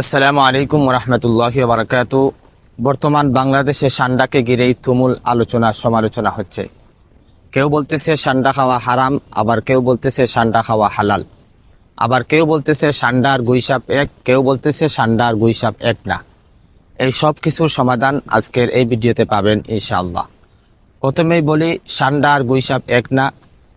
আসসালামু আলাইকুম রহমতুল্লাহ বারকাত বর্তমান বাংলাদেশে সান্ডাকে ঘিরেই তুমুল আলোচনা, সমালোচনা হচ্ছে। কেউ বলতেছে সান্ডা খাওয়া হারাম, আবার কেউ বলতেছে সান্ডা খাওয়া হালাল। আবার কেউ বলতেছে সান্ডার গুইসাপ এক, কেউ বলতেছে সান্ডা আর গুইসাপ এক না। এই সব কিছুর সমাধান আজকের এই ভিডিওতে পাবেন ইনশাআল্লাহ। প্রথমেই বলি, সান্ডা আর গুইসাপ এক না।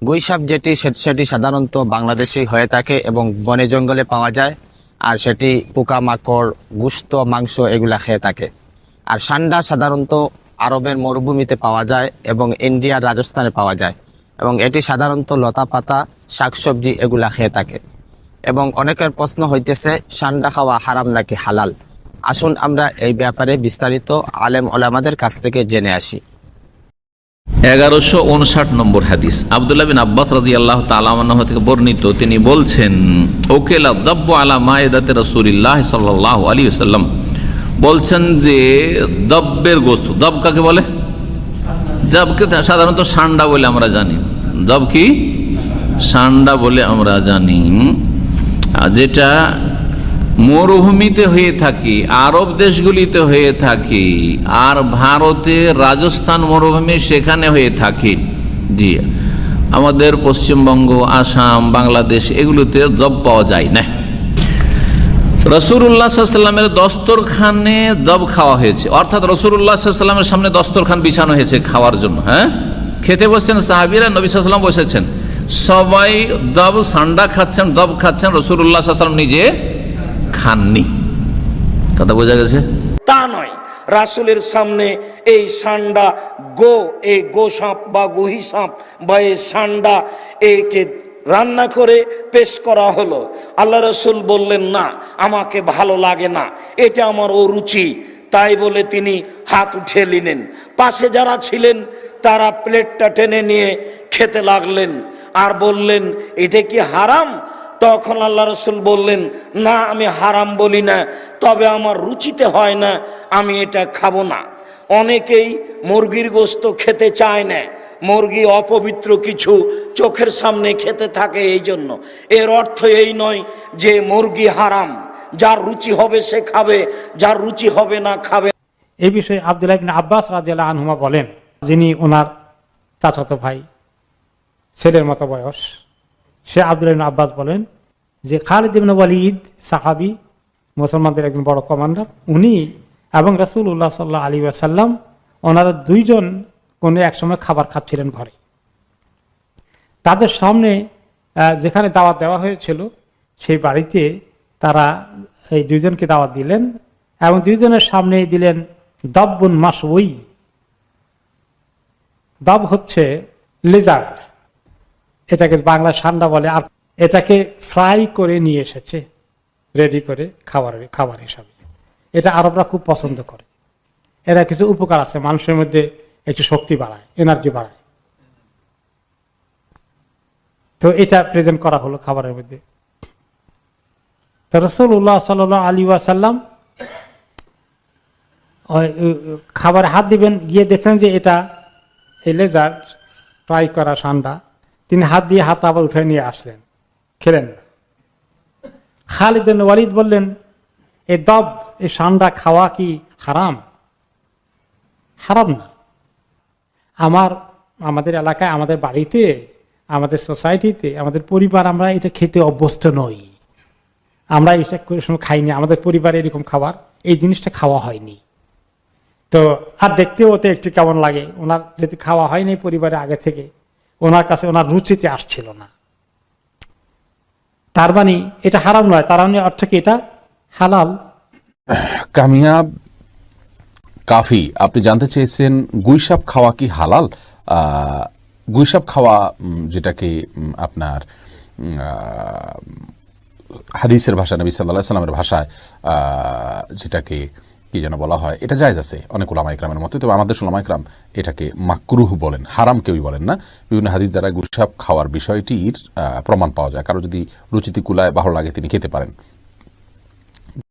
গুইসাপ যেটি, সেটি সাধারণত বাংলাদেশেই হয়ে থাকে এবং বনে জঙ্গলে পাওয়া যায়। আর সেটি পোকামাকড়, গুস্ত, মাংস এগুলা খেয়ে থাকে। আর সান্ডা সাধারণত আরবের মরুভূমিতে পাওয়া যায় এবং ইন্ডিয়ার রাজস্থানে পাওয়া যায় এবং এটি সাধারণত লতা পাতা, শাকসবজি এগুলা খেয়ে থাকে। এবং অনেকের প্রশ্ন হইতেছে, সান্ডা খাওয়া হারাম নাকি হালাল? আসুন আমরা এই ব্যাপারে বিস্তারিত আলেম ওলামাদের কাছ থেকে জেনে আসি। এগারোশো উনষাট নম্বর হাদিস। আবদুল্লাহ বিন আব্বাস রাজি আল্লাহ তালামান্না থেকে বর্ণিত, তিনি বলছেন, ওকেলা দব্য আলা মায়েদাতে রসুলিল্লাহ সাল্লাহ আলী সাল্লাম বলছেন যে, দব্বের গোস্ত। দব কাকে বলে? জবকে সাধারণত সান্ডা বলে আমরা জানি। দব কি? সান্ডা বলে আমরা জানি। যেটা মরুভূমিতে হয়ে থাকে, আরব দেশগুলিতে হয়ে থাকে, আর ভারতে রাজস্থান মরুভূমি সেখানে হয়ে থাকে। জি, আমাদের পশ্চিমবঙ্গ, আসাম, বাংলাদেশ এগুলোতে জব পাওয়া যায় না। রসুল্লাহ সাল্লামের দস্তরখানে দব খাওয়া হয়েছে। অর্থাৎ রসুল্লাহ সাল্লামের সামনে দস্তরখান বিছানো হয়েছে খাওয়ার জন্য হ্যাঁ? খেতে বসছেন সাহাবিরা, নবী সাল্লাম বসেছেন। সবাই দব সান্ডা খাচ্ছেন দব খাচ্ছেন রসুল্লাহ সাল্লাম নিজে খাননি। কথা বোঝা গেছে? তা নয়, রাসুলের সামনে এই সান্ডা গো এই গো সাপ বা গহি সাপ বা এই সান্ডা একে রান্না করে পেশ করা হলো। আল্লাহ রসুল বললেন, না, আমাকে ভালো লাগে না, এটা আমার অরুচি। তাই বলে তিনি হাত উঠে নিলেন। পাশে যারা ছিলেন, তারা প্লেটটা টেনে নিয়ে খেতে লাগলেন আর বললেন, এটা কি হারাম? তখন আল্লাহ রসুল বললেন, না, আমি হারাম বলি না, তবে আমার রুচিতে হয় না, আমি এটা খাব না। অনেকেই মুরগির গোস্ত খেতে চায় না, মুরগি অপবিত্র কিছু চোখের সামনে খেতে থাকে এই জন্য। এর অর্থ এই নয় যে মুরগি হারাম, যার রুচি হবে সে খাবে, যার রুচি হবে না খাবে। এই বিষয়ে আবদুল্লাহ আব্বাস রাদিয়াল্লাহু আনহুমা বলেন, যিনি ওনার চাচাতো ভাই, ছেলের মতো বয়স। সে আবদুল্লাহ আব্বাস বলেন যে খালিদ ইবনে ওয়ালিদ সাহাবি, মুসলমানদের একজন বড় কমান্ডার, উনি এবং রাসূলুল্লাহ সাল্লাহ আলী আসাল্লাম ওনারা দুইজন কোনো একসময় খাবার খাচ্ছিলেন ঘরে। তাদের সামনে যেখানে দাওয়াত দেওয়া হয়েছিল, সেই বাড়িতে তারা এই দুইজনকে দাওয়াত দিলেন এবং দুইজনের সামনে দিলেন দব্বুন মাসউই দব হচ্ছে লেজার্ড এটাকে বাংলা সান্ডা বলে, আর এটাকে ফ্রাই করে নিয়ে এসেছে, রেডি করে খাবার খাবার হিসাবে। এটা আরবরা খুব পছন্দ করে। এরা কিছু উপকার আছে, মানুষের মধ্যে একটু শক্তি বাড়ায় এনার্জি বাড়ায়। তো এটা প্রেজেন্ট করা হলো খাবারের মধ্যে। তো সাল আলী ওয়াসাল্লাম খাবারে হাত দিবেন, গিয়ে দেখলেন যে এটা এই লেজার ফ্রাই করা সান্ডা। তিনি হাত দিয়ে হাত আবার উঠে নিয়ে আসলেন। খেলেন। না। খালিদ ওয়ালিদ বললেন এই দব এই সান্ডা খাওয়া কি হারাম? হারাম না। আমার, আমাদের এলাকায়, আমাদের বাড়িতে, আমাদের সোসাইটিতে, আমাদের পরিবার, আমরা এটা খেতে অভ্যস্ত নই। আমরা করে সময় খাইনি, আমাদের পরিবারে এরকম খাবার, এই জিনিসটা খাওয়া হয়নি। তো আর দেখতেও তো একটু কেমন লাগে। ওনার যেহেতু খাওয়া হয়নি পরিবারে আগে থেকে ওনার কাছে ওনার রুচিতে আসছিল না। তার মানে এটা হারাম নয়, তার মানে অর্থ কি এটা? হালাল। কামিয়াব কাফি, আপনি জানতে চেয়েছেন গুইসাপ খাওয়া কি হালাল? গুইসাপ খাওয়া যেটাকে আপনার হাদিসের ভাষা, নবী সাল্লাহ সাল্লামের ভাষায় যেটাকে কি যেন বলা হয়, এটা জায়জ আছে অনেক ওলামা ইকরামের মতো তবে আমাদের ওলামা ইকরাম এটাকে মাকরুহ বলেন, হারাম কেউই বলেন না। বিভিন্ন হাদিস দ্বারা গুসাপ খাওয়ার বিষয়টির প্রমাণ পাওয়া যায়। কারও যদি রুচিতে কুলায় ভালো লাগে তিনি খেতে পারেন।